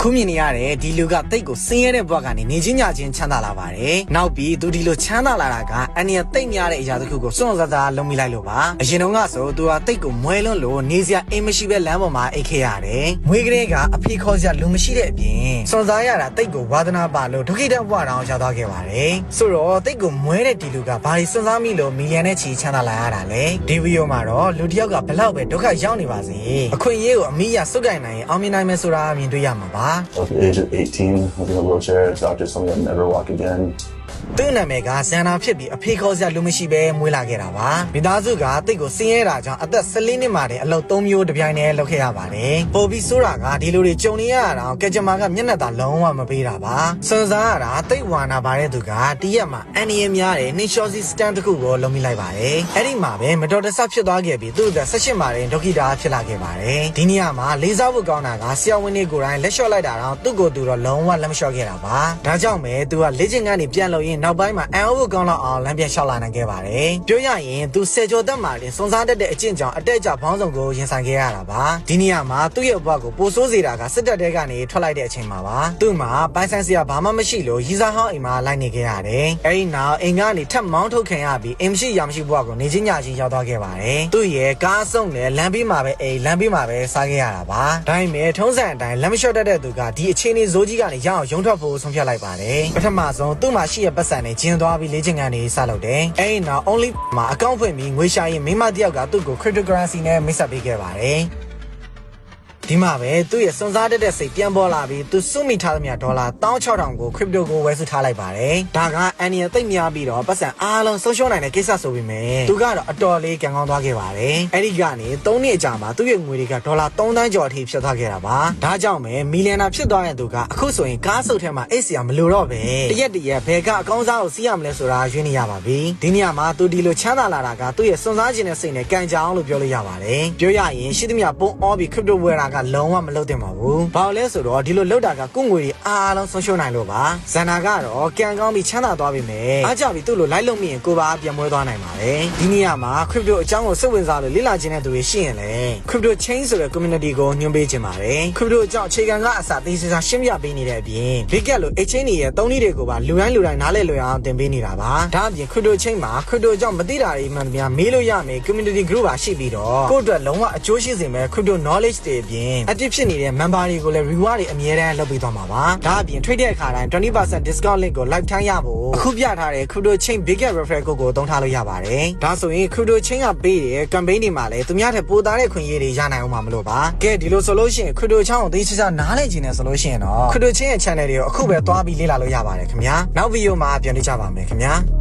အခုမြင်နေရတဲ့ဒီလူကတိတ်ကိုဆင်းရဲတဲ့ဘဝကနေနေချင်းညချင်းချမ်းသာလာပါတယ်နောက်ပြီးသူဒီလိုချမ်းသာလာတာကအန်ရတိတ်များတဲ့အရာတစ်ခုကိုစွန့်စားစားလုံးမိလိုက်လို့ပါအရင်တော့ကဆိုသူကတိတ်ကိုမွဲလွန်းလို့နေစရာအိမ်မရှိပဲလမ်းပေါ်မှာအိတ်ခဲ့ရတယ်မွေးကလေးကအဖေခေါ်စရာလူမရှိတဲ့အပြင်စွန့်စားရတာတိတ်ကိုဝါသနာပါလို့ဒုက္ခိတဘဝတောင်ရောက်သွားခဲ့ပါတယ်ဆိုတော့တိတ်ကိုမွဲတဲ့ဒီလူကဘာလို့စွန့်စားမိလို့မီလီယံနဲ့ချီချမ်းသာလာရတာလဲဒီဗီဒီယိုမှာတော့လူတစ်ယောက်ကဘလောက်ပဲဒုက္ခရောက်နေပါစေအခွင့်အရေးကိုအမိရစုတ်ကင်နိုင်ရင်အောင်မြင်နိုင်မယ်ဆိုတာမြင်တွေ့ရမှာပါ At the age of 18, I was in a wheelchair, doctors told me I'd never walk again. သူ့နာမည်ကဇန်နာဖြစ်ပြီးအဖေခေါ်စရာလူမရှိပဲမွေးလာခဲ့တာပါမိသားစုကတိတ်ကိုဆင်းရဲတာကြောင့်အသက်14နှစ်မှတည်းအလုပ်3မျိုးတစ်ပြိုင်တည်းလုပ်ခဲ့ရပါတယ်ပိုပြီးဆိုးတာကဒီလိုတွေကြုံနေရတာကကြမ္မာကမျက်နှာသာလုံးဝမပေးတာပါစွန်စားရတာတိတ်ဝါနာပါတဲ့သူကတရက်မှာအန်နီယများတဲ့နှင်းလျှောစီစတန်တစ်ခုကိုလုံးမိလိုက်ပါတယ်အဲ့ဒီမှာပဲမတော်တဆဖြစ်သွားခဲ့ပြီးသူ့အသက်18မှာတည်းဒုက္ခိတာဖြစ်လာခဲ့ပါတယ်ဒီနေရာမှာလေးစားဖို့ကောင်းတာကဆရာဝန်တွေကိုယ်တိုင်လက်လျှော့လိုက်တာတော့သူ့ကိုယ်သူတော့လုံးဝလက်မလျှော့ခဲ့တာပါဒါကြောင့်ပဲသူကလေ့ကျင့်ခန်းနေပြန်လို့ရင်နောက်ပိုင်းမှာအန်အိုးကောင်းတော့အောင်လမ်းပြန်လျှောက်လာနိုင်ခဲ့ပါတယ်ပြောရရင်သူဆယ်ကျော်သက်မှာတင်စွန်စားတတ်တဲ့အကျင့်ကြောင့်အတက်အကျဘောင်းဆောင်ကိုရင်ဆိုင်ခဲ့ရတာပါဒီနေရာမှာသူ့ရဲ့ဘဝကိုပိုဆိုးစေတာကစစ်တပ်တဲကနေထွက်လိုက်တဲ့အချိန်မှာပါသူ့မှာပိုင်ဆိုင်စရာဘာမှမရှိလို့ရီစားဟောင်းအိမ်မှာလိုက်နေခဲ့ရတယ်အဲဒီနောက်အိမ်ကနေထပ်မောင်းထုတ်ခံရပြီးအိမ်မရှိရမရှိဘဝကိုနေချင်းညချင်းရောက်သွားခဲ့ပါတယ်သူ့ရဲ့ကားဆုံးနဲ့လမ်းဘေးမှာပဲအိမ်လမ်းဘေးမှာပဲစားခဲ့ရတာပါဒါပေမဲ့ထုံးစံအတိုင်းလမ်းမလျှော့တတ်တဲ့သူကဒီအခြေအနေဇိုးကြီးကနေရအောင်ရုံထွက်ဖို့ဆုံးဖြတ်လိုက်ပါတယ်ပထမဆုံးသူ့မှာရှိတဲ့ပတ်စံနဲ့ကျင်းသွားပြီးလေ့ကျင့်ခန်းတွေစလုပ်တယ်အဲဒီနောက် only မှာအကောင့်ဖွင့်ပြီးငွေရှာရင်မိမတယောက်ကသူ့ကို cryptocurrency နဲ့မိတ်ဆက်ပေးခဲ့ပါတယ် ဒီမှာပဲသူ့ရဲ့စွန်စားတတ်တဲ့စိတ်ပြန်ပေါ်လာပြီးသူစုမိထားသမျှဒေါ်လာ16000ကို crypto ကိုဝယ်စုထားလိုက်ပါတယ်ဒါကအန်နီယသိပ်များပြီးတော့ပတ်စံအားလုံးဆုံးရှုံးနိုင်တဲ့ကိစ္စဆိုပေမဲ့သူကတော့အတော်လေးကံကောင်းသွားခဲ့ပါတယ်အဲ့ဒီကနေ3နှစ်အကြာမှာသူ့ရဲ့ငွေတွေကဒေါ်လာ3သန်းကျော်အထိဖြစ်သွားခဲ့တာပါဒါကြောင့်ပဲမီလီယံနာဖြစ်သွားတဲ့သူကအခုဆိုရင်ကားစုပ်ထဲမှာအိတ်စရာမလိုတော့ပဲတရက်တရက်ဘယ်ကအကောင်းစားကိုစီးရမလဲဆိုတာရွေးနေရပါပြီဒီနေရာမှာသူဒီလိုချမ်းသာလာတာကသူ့ရဲ့စွန်စားခြင်းတဲ့စိတ်နဲ့ကံကြအောင်လို့ပြောလို့ရပါတယ်ပြောရရင်ရှိသမျှပုံအောပြီး crypto ဝယ်တာကလုံးဝမလုပ်သင့်ပါဘူးဘာလို့လဲဆိုတော့ဒီလိုလုပ်တာကကိုယ့်ငွေတွေအားလုံးဆုံးရှုံးနိုင်လို့ပါဇန်နာကတော့ကံကောင်းပြီးချမ်းသာသွားပြီမယ်အားကြပြီးသူ့လိုလိုက်လို့မရင်ကိုပါပြန်မွေးသွားနိုင်ပါတယ်ဒီနေရာမှာ crypto အကြောင်းကိုစိတ်ဝင်စားလို့လေ့လာခြင်းတဲ့သူတွေရှိရင်လည်း crypto chain ဆိုတဲ့ community ကိုညွှန်ပေးခြင်းပါတယ် crypto အကြောင်းအခြေခံကအစသိစစာရှင်းပြပေးနေတဲ့အပြင် big cat လို exchange တွေရဲ့သုံးနည်းတွေကိုပါလူတိုင်းလူတိုင်းနားလည်လွယ်အောင်သင်ပေးနေတာပါဒါအပြင် crypto chain မှာ crypto အကြောင်းမသိတာတွေမှန်သမျှမေးလို့ရမယ် community group ပါရှိပြီးတော့ကိုယ့်အတွက်လုံးဝအကျိုးရှိစေမယ့် crypto knowledge တွေအပြင် active ဖြစ်နေတဲ့ member တွေကိုလည်း reward တွေအမြဲတမ်းလုပ်ပေးသွားမှာပါဒါအပြင် trade တဲ့အခါတိုင်း20% discount link ကို live ထိုင်းရဖို့အခုပြထားတဲ့ crypto chain big cat referral code ကိုသုံးထားလို့ရပါတယ်ဒါဆိုရင် crypto chain ကပေးတဲ့ campaign တွေမှာလည်းသူများထက်ပိုသားတဲ့ခွင့်ရတွေရနိုင်အောင်မှာမလို့ပါကဲဒီလိုဆိုလို့ရှိရင် crypto chain ကိုသိချာချာနားလည်ခြင်းနဲ့ဆိုလို့ရှိရင်တော့ crypto chain ရဲ့ channel တွေကိုအခုပဲသွားပြီးလေ့လာလို့ရပါတယ်ခင်ဗျာနောက်ဗီဒီယိုမှာပြန်တွေ့ကြပါမယ်ခင်ဗျာ